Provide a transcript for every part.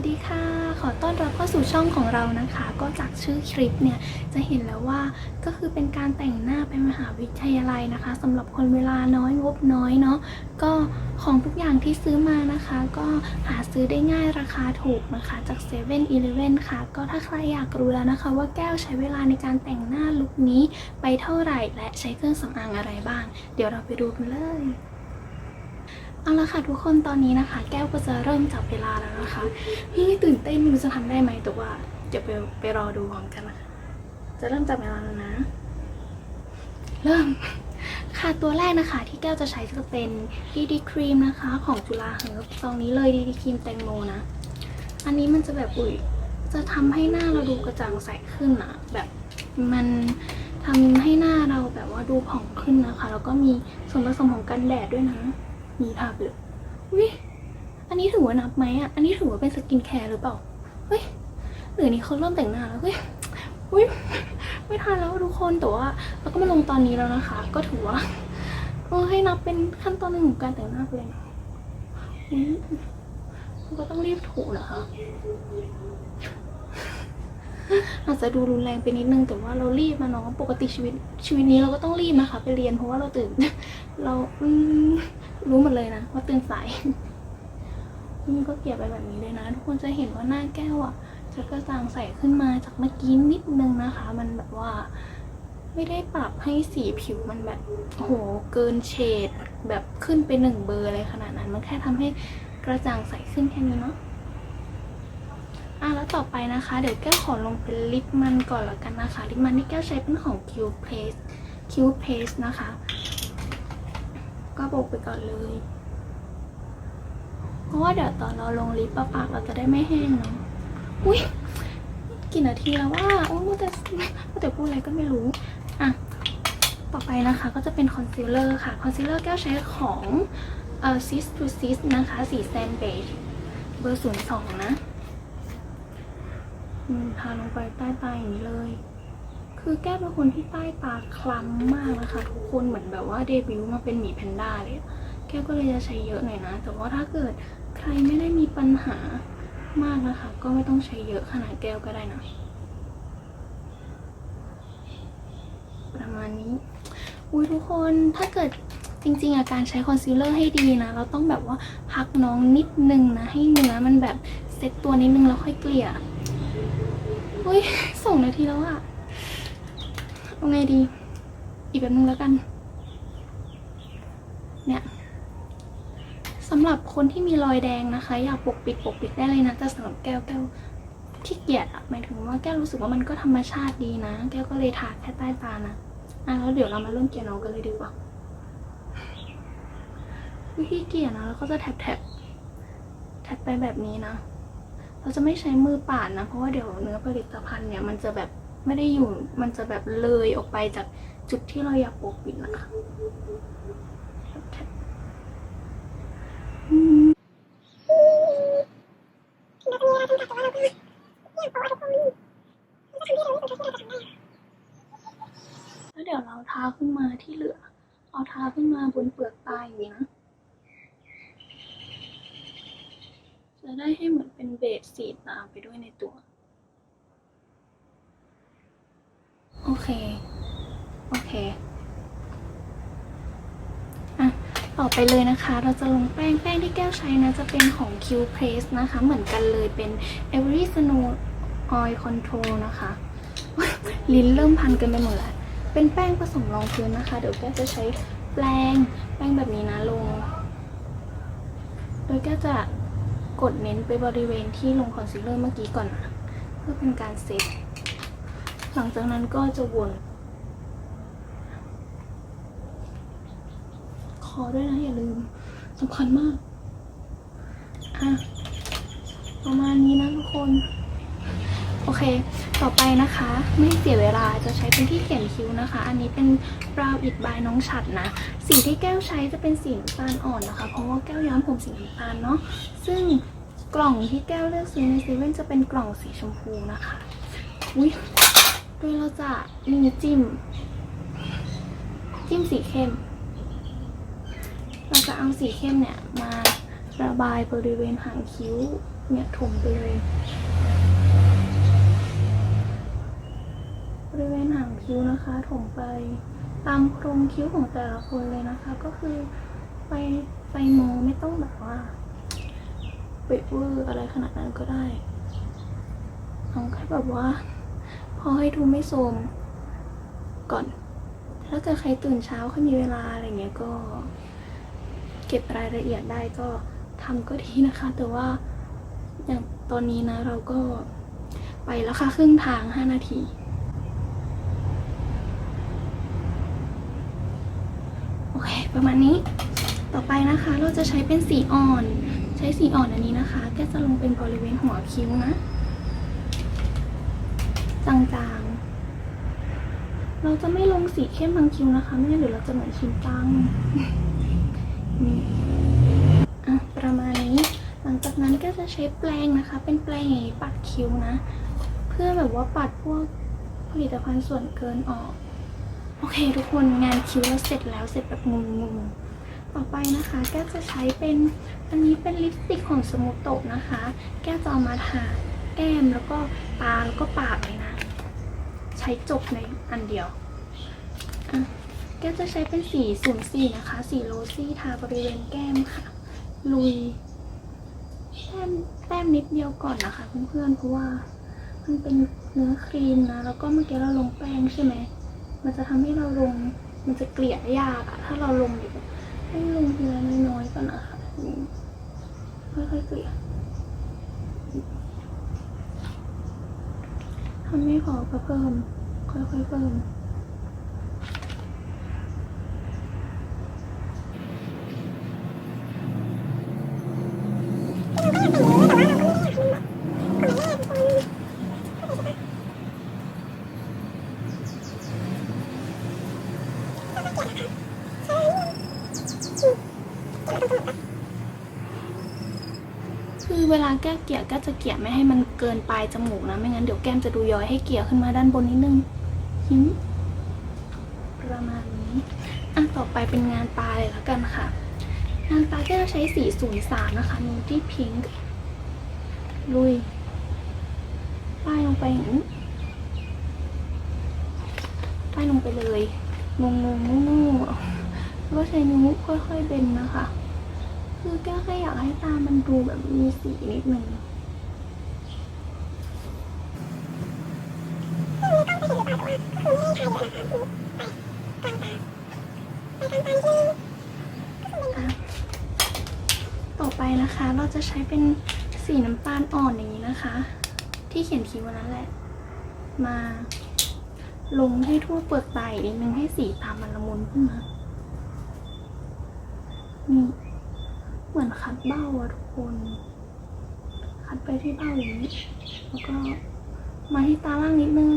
วัสดีค่ะ ขอต้อนรับเข้าสู่ช่องของเรานะคะ ก็จากชื่อคลิปเนี่ยจะเห็นแล้วว่าก็คือเป็นการแต่งหน้าไปมหาวิทยาลัยนะคะสำหรับคนเวลาน้อยงบน้อยเนาะก็ของทุกอย่างที่ซื้อมานะคะ ก็หาซื้อได้ง่ายราคาถูกนะคะจาก7 e เ e ่ e อค่ะ ก็ถ้าใครอยากรู้แล้วนะคะว่าแก้วใช้เวลาในการแต่งหน้าลุคนี้ไปเท่าไหร่ และใช้เครื่องสำอางอะไรบ้าง เดี๋ยวเราไปดูกันเลย เอาละค่ะทุกคนตอนนี้นะคะ แก้วก็จะเริ่มจับเวลาแล้วนะคะพี่ตื่นเต้นม่รู้จะทำได้ไหมแต่ว่าเดี๋ยวไปไปรอดูพร้อมกันนะคะจะเริ่มจับเวลาแล้วนะ เริ่มค่ะตัวแรกนะคะที่แก้วจะใช้จะเป็นดีดีครีมนะคะ ของจุฬาเฮิร์บซองนี้เลยดีดีครีมแตงโมนะ อันนี้มันจะแบบอุ้ยจะทำให้หน้าเราดูกระจ่างใสขึ้นอะแบบมันทำให้หน้าเราแบบว่าดูผ่องขึ้นนะคะ แล้วก็มีส่วนผสมของกันแดดด้วยนะ มีทาไปเลยอุ้ยอันนี้ถือว่านับไหมอะ อันนี้ถือว่าเป็นสกินแคร์หรือเปล่าเฮ้ยหรือนี้เขาเริ่มแต่งหน้าแล้วเฮ้ยอุ้ยไม่ทันแล้วทุกคนแต่ว่าเราก็มาลงตอนนี้แล้วนะคะ ก็ถือว่าเออให้นับเป็นขั้นตอนหนึ่งของการแต่งหน้าไปเลยนะอุ๊ยก็ต้องรีบถูนะคะ อาจจะดูรุนแรงไปนิดนึงแต่ว่าเรารีบมาเนาะปกติชีวิตชีวิตนี้เราก็ต้องรีบนะคะไปเรียนเพราะว่าเราตื่น เราอืมรู้หมดเลยนะว่าตื่นสายมันก็เกลี่ยไปแบบนี้เลยนะ ทุกคนจะเห็นว่าหน้าแก้วอะจะกระจ่างใสขึ้นมาจากเมื่อกี้นิดนึงนะคะ มันแบบว่าไม่ได้ปรับให้สีผิวมันแบบโหเกินเฉดแบบขึ้นไปหนึ่งเบอร์อะไรขนาดนั้น มันแค่ทำให้กระจ่างใสขึ้นแค่นี้เนาะ อะแล้วต่อไปนะคะ เดี๋ยวแก้วขอลงเป็นลิปมันก่อนละกันนะคะ ลิปมันที่แก้วใช้เป็นของ Q Paste Q Paste นะคะ ก็โบกไปก่อนเลย เพราะว่าเดี๋ยวตอนเราลงลิปปากเราจะได้ไม่แห้งเนาะ อุ้ยกี่นาทีแล้วว่าโอ้ยแต่แต่พูดอะไรก็ไม่รู้ อะ ต่อไปนะคะก็จะเป็นคอนซีลเลอร์ค่ะ คอนซีลเลอร์แก้วใช้ของเอ่อ Sis to Sis นะคะ สีแซนเบจเบอร์ศูนย์สองนะ อืมทาลงไปใต้ตาอย่างนี้เลย คือแก้วเป็นคนที่ใต้ตาคล้ำมากนะคะทุกคนเหมือนแบบว่าเดบิวต์มาเป็นหมีแพนด้าเลย แก้วก็เลยจะใช้เยอะหน่อยนะ แต่ว่าถ้าเกิดใครไม่ได้มีปัญหามากนะคะ ก็ไม่ต้องใช้เยอะขนาดแก้วก็ได้นะประมาณนี้ อุ้ยทุกคนถ้าเกิดจริง ๆ อาการใช้คอนซีลเลอร์ให้ดีนะ เราต้องแบบว่าพักน้องนิดนึงนะ ให้เนื้อมันแบบเซ็ตตัวนิดนึงแล้วค่อยเกลี่ย อุ้ยสองนาทีแล้วอะเอาไงดี อีกแบบนึงแล้วกัน เนี่ยสำหรับคนที่มีรอยแดงนะคะ อยากปกปิดปกปิดได้เลยนะแต่สำหรับแก้วแก้วขี้เกียจอะหมายถึงว่าแก้วรู้สึกว่ามันก็ธรรมชาติดีนะ แก้วก็เลยทาแค่ใต้ตานะอะแล้วเดี๋ยวเรามาเริ่มเกียน้องกันเลยดีกว่าวิธีเกลียนะแล้วก็จะแท็บแท็บแท็บไปแบบนี้นะ เราจะไม่ใช้มือปาดนะ เพราะว่าเดี๋ยวเนื้อผลิตภัณฑ์เนี่ยมันจะแบบไม่ได้อยู่ มันจะแบบเลยออกไปจากจุดที่เราอยากปกปิดนะคะแล้วเดี๋ยวเราทาขึ้นมาที่เหลือ เอาทาขึ้นมาบนเปลือกตาอย่างนี้นะ จะได้ให้เหมือนเป็นเบ สสีตามไปด้วยในตัว โอเค โอเคอะต่อไปเลยนะคะ เราจะลงแป้งแป้งที่แก้วใช้นะ จะเป็นของ Q Press นะคะ เหมือนกันเลยเป็น Every Snow Oil Control นะคะ ลิ้นเริ่มพันกันไปหมดแล้ว เป็นแป้งผสมรองพื้นนะคะ เดี๋ยวแก้วจะใช้แปรงแป้งแบบนี้นะลง โดยแก้วจะ กดเน้นไปบริเวณที่ลงคอนซีลเลอร์เมื่อกี้ก่อนนะเพื่อเป็นการเซตหลังจากนั้นก็จะวนคอด้วยนะอย่าลืมสำคัญมาก อะ ประมาณนี้นะทุกคน โอเค ต่อไปนะคะ ไม่เสียเวลาจะใช้เป็นที่เขียนคิ้วนะคะ อันนี้เป็นบราวอิดบายน้องฉัดนะ สีที่แก้วใช้จะเป็นสีน้ำตาลอ่อนนะคะ เพราะว่าแก้วย้อมผมสีน้ำตาลเนาะ ซึ่งกล่องที่แก้วเลือกซื้อในเซเว่นจะเป็นกล่องสีชมพูนะคะ อุ้ยโดยเราจะมีจิ้ม จิ้มสีเข้ม เราจะเอาสีเข้มเนี่ยมาระบายบริเวณหางคิ้วเนี่ยถมไปเลย ริเวณหางคิ้วนะคะ ถมไปตามโครงคิ้วของแต่ละคนเลยนะคะ ก็คือไปไปมองไม่ต้องแบบว่าเปเวอร์อะไรขนาดนั้นก็ได้เอาแค่แบบว่า พอให้ดูไม่โทรมก่อน ถ้าเกิดใครตื่นเช้าเขามีเวลาอะไรเงี้ยก็ เก็บรายละเอียดได้ก็ทำก็ดีนะคะ แต่ว่าอย่างตอนนี้นะเราก็ไปแล้วค่ะ ครึ่งทาง 5 นาที โอเค ประมาณนี้ ต่อไปนะคะเราจะใช้เป็นสีอ่อน ใช้สีอ่อนอันนี้นะคะ แก็จะลงเป็นบริเวณหัวคิ้วนะ จางๆ เราจะไม่ลงสีเข้มบางคิ้วนะคะ ไม่งั้นเดี๋ยวเราจะเหมือนชินตั้งอะประมาณนี้ หลังจากนั้นก็จะใช้แปรงนะคะ เป็นแปรงอย่างนี้ปัดคิ้วนะ เพื่อแบบว่าปัดพวกผลิตภัณฑ์ส่วนเกินออก โอเคทุกคนงานคิ้วเราเสร็จแล้วเสร็จแบบงงๆต่อไปนะคะแก้วจะใช้เป็นอันนี้เป็นลิปสติกของสมูโตะนะคะ แก้วจะเอามาทาแก้มแล้วก็ตาแล้วก็ปากเลยนะ ใช้จบในอันเดียวอะแก้วจะใช้เป็นสีศูนย์สี่นะคะ สีโรซี่ทาบริเวณแก้มค่ะ ลุยแต้มแต้มนิดเดียวก่อนนะคะเพื่อนๆเพราะว่ามันเป็นเนื้อครีมนะ แล้วก็เมื่อกี้เราลงแป้งใช่ไหม มันจะทำให้เราลง มันจะเกลี่ยยากอะถ้าเราลงอยู่ให้ลงทีละน้อยๆก่อนนะคะค่อยๆเกลี่ยทำไม่พอก็เพิ่ม ค่อยๆเพิ่มคือเวลาแก้เกี่ยก็จะเกี่ยไม่ให้มันเกินปลายจมูกนะ ไม่งั้นเดี๋ยวแก้มจะดูย้อยให้เกี่ยขึ้นมาด้านบนนิดนึงหิมประมาณนี้อะต่อไปเป็นงานตายแล้วกันค่ะ งานตายก็จะใช้สีศูนย์สามนะคะนูที่พิงค์ลุยป้ายลงไปอย่างนี้ป้ายลงไปเลยงงงงงงแล้วก็ใช้นิ้วค่อยๆเบนนะคะ คือแก้วแค่อยากให้ตามันดูแบบมีสีนิดนึงต่อไปนะคะเราจะใช้เป็นสีน้ำตาลอ่อนอย่างนี้นะคะ ที่เขียนคิ้วนั้นแหละ มาลงให้ทั่วเปลือกตาอีกนิดนึงให้สีตามันละมุนขึ้นมานี่ คัดเบ้าอะทุกคน คัดไปที่เบ้าอย่างนี้ แล้วก็มาที่ตาล่างนิดนึง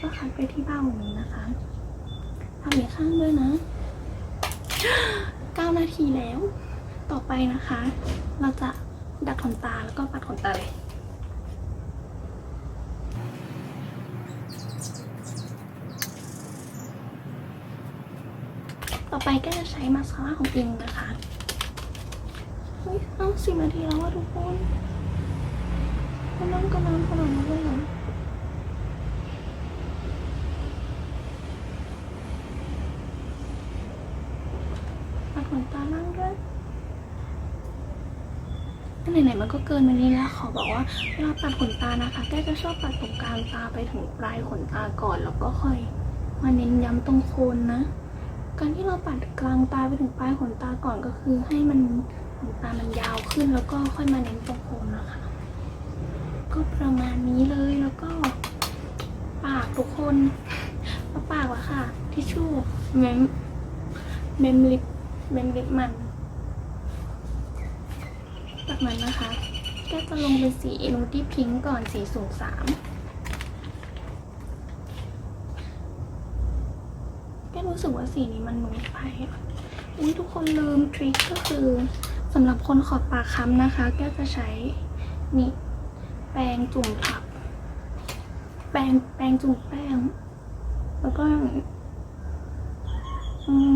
ก็คัดไปที่เบ้าอย่างนี้นะคะทำอีกข้างด้วยนะ9นาทีแล้ว ต่อไปนะคะ เราจะดัดขนตาแล้วก็ปัดขนตาเลยต่อไปก็จะใช้มาสคาร่าของอิงนะคะ เฮ้ยเอาสิบนาทีแล้วว่าทุกคนมันนั่งกันนานขนาดนั้เลยเหรอปัดขนตาล่งด้วยไหนๆมันก็เกินมานี้แล้วขอบอกว่าเวลาปัดขนตานะคะแก้จะชอบปัดตรงกลางตาไปถึงปลายขนตาก่อนแล้วก็ค่อยมาเน้นย้ำตรงโคนนะ การที่เราปัดกลางตาไปถึงปลายขนตาก่อนก็คือให้มัน ตามันยาวขึ้นแล้วก็ค่อยมาเน้นตรงโคนนะคะ ก็ประมาณนี้เลยแล้วก็ ปากทุกคนมาปากละค่ะ ทิชชู่เมมเมมลิปเมมลิปมันจากนั้นนะคะ ก็จะลงเป็นสีนูตี้พิงก์ก่อนสีสูงสามแก็รู้สึกว่าสีนี้มันนูดไปอะอุ้ยทุกคนลืมทริคก็คือ สำหรับคนขอบปากค้ำนะคะ แก็จะใช้นี่แปรงจุ่มผักแปรงแปรงจุ่มแป้ง แล้วก็อย่างนี้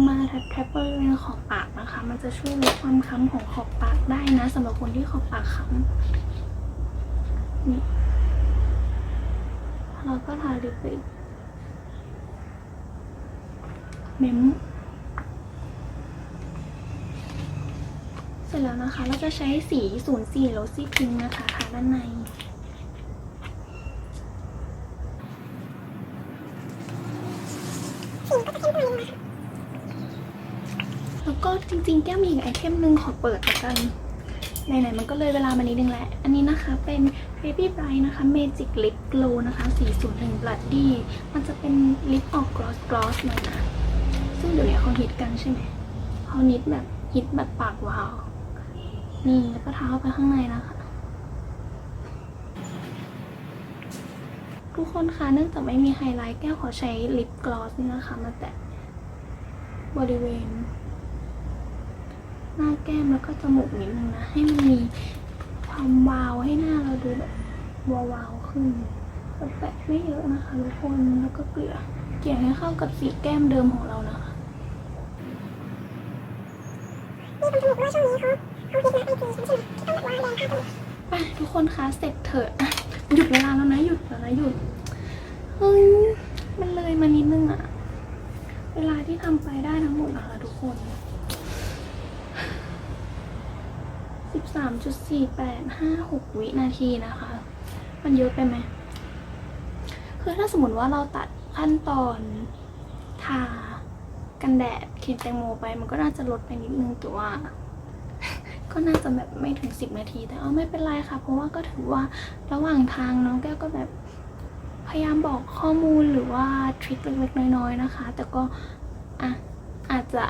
มาแทบแทบๆบริเวณขอบปากนะคะ มันจะช่วยลดความค้ำของขอบปากได้นะสำหรับคนที่ขอบปากค้ำนี่เราก็ทาลิปไปอีกเมม เส ร็จแล้วนะคะ เราจะใช้สี 04โรซี่พิงค์นะคะทาด้านในแล้วก็จริงๆ แก้วมีอีกไอเทมหนึ่งขอเปิดละกันไหนๆมันก็เลยเวลามานิดนึงแหละ อันนี้นะคะเป็น Baby Bright นะคะ Magic Lip Glow นะคะ 401 Bloody มันจะเป็นลิปออกกลอสกลอสหน่อยนะ ซึ่งเดี๋ยวนี้เขาฮิตกันใช่ไหมเขานิดแบบฮิตแบบปากวาว นี่แล้วก็ทาเข้าไปข้างในนะคะทุกคนคะเนื่องจากไม่มีไฮไลท์แก้วขอใช้ลิปกลอสนี่นะคะ มาแตะบริเวณ หน้าแก้มแล้วก็จมูกนิดนึงนะ ให้มันมีความวาวให้หน้าเราดูแบบวาวๆขึ้นแต่แปะไม่เยอะนะคะทุกคนแล้วก็เกลี่ยเกลี่ยให้เข้ากับสีแก้มเดิมของเรานะคะมีคนบอกว่าช่วงนี้เขาเขาคิดนะ ไปทุกคนคะเสร็จเถอะอะหยุดเวลาแล้วนะหยุดแล้วนะหยุดเฮ้ยมันเลยมานิดนึงอะเวลาที่ทำไปได้ทั้งหมดนะคะทุกคนสิบสามจุดสี่แปดห้าหกวินาทีนะคะ มันเยอะไปไหมคือถ้าสมมติว่าเราตัดขั้นตอนทากันแดดครีมแตงโมไป มันก็น่าจะลดไปนิดนึงแต่ว่า ก็น่าจะแบบไม่ถึง 10 นาที แต่เอาไม่เป็นไรค่ะ เพราะว่าก็ถือว่าระหว่างทางน้องแก้วก็แบบพยายามบอกข้อมูลหรือว่าทริคเล็กๆน้อยๆนะคะ แต่ก็อะอาจจะ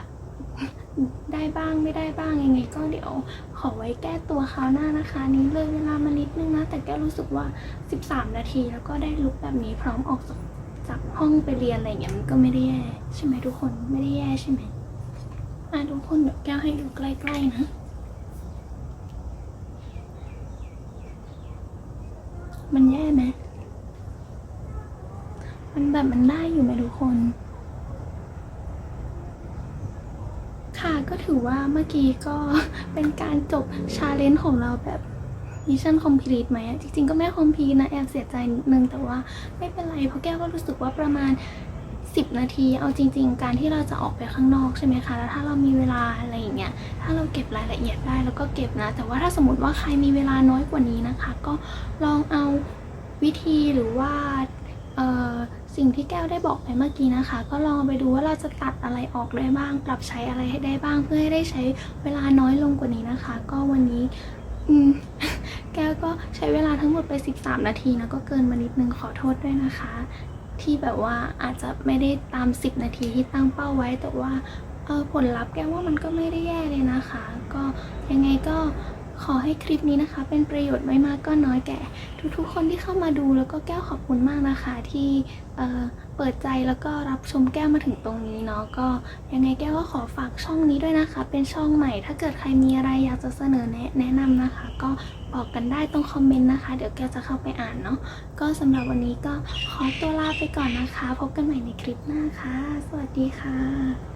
ได้บ้างไม่ได้บ้างยังไง ก็เดี๋ยวขอไว้แก้ตัวคราวหน้านะคะ นี้เลยเวลามานิดนึงนะ แต่แก้วรู้สึกว่า 13 นาทีแล้วก็ได้ลุกแบบนี้พร้อมออกจากจากห้องไปเรียนอะไรอย่างเงี้ยมันก็ไม่ได้แย่ใช่ไหมทุกคนไม่ได้แย่ใช่ไหมอะทุกคนเดี๋ยวแก้วให้ดูใกล้ๆนะ มันแย่ไหมมันแบบมันได้อยู่ไหมทุกคน ค่ะก็ถือว่าเมื่อกี้ก็เป็นการจบชาเลนจ์ของเราแบบมิชชั่นคอมพลีทไหมจริงๆก็ไม่คอมพลีทนะ แอบเสียใจนิดนึงแต่ว่าไม่เป็นไร เพราะแก้วก็รู้สึกว่าประมาณ 10 นาที เอาจริง ๆ การที่เราจะออกไปข้างนอกใช่ไหมคะ แล้วถ้าเรามีเวลาอะไรอย่างเงี้ย ถ้าเราเก็บรายละเอียดได้แล้วก็เก็บนะ แต่ว่าถ้าสมมติว่าใครมีเวลาน้อยกว่านี้นะคะ ก็ลองเอาวิธีหรือว่าสิ่งที่แก้วได้บอกไปเมื่อกี้นะคะ ก็ลองไปดูว่าเราจะตัดอะไรออกได้บ้าง ปรับใช้อะไรให้ได้บ้าง เพื่อให้ได้ใช้เวลาน้อยลงกว่านี้นะคะ ก็วันนี้แก้วก็ใช้เวลาทั้งหมดไป 13 นาทีนะก็เกินมานิดนึงขอโทษด้วยนะคะ ที่แบบว่าอาจจะไม่ได้ตาม 10 นาทีที่ตั้งเป้าไว้ แต่ว่าเออผลลัพธ์แก้วว่ามันก็ไม่ได้แย่เลยนะคะ ก็ยังไงก็ขอให้คลิปนี้นะคะ เป็นประโยชน์ไม่มากก็น้อยแก่ ทุกๆ คนที่เข้ามาดูแล้วก็แก้วขอบคุณมากนะคะที่เอ่อ เปิดใจแล้วก็รับชมแก้วมาถึงตรงนี้เนาะก็ยังไงแก้วก็ขอฝากช่องนี้ด้วยนะคะ เป็นช่องใหม่ ถ้าเกิดใครมีอะไรอยากจะเสนอแนะแนะนำนะคะ ก็บอกกันได้ตรงคอมเมนต์นะคะ เดี๋ยวแก้วจะเข้าไปอ่านเนาะก็สำหรับวันนี้ก็ขอตัวลาไปก่อนนะคะ พบกันใหม่ในคลิปหน้าค่ะ สวัสดีค่ะ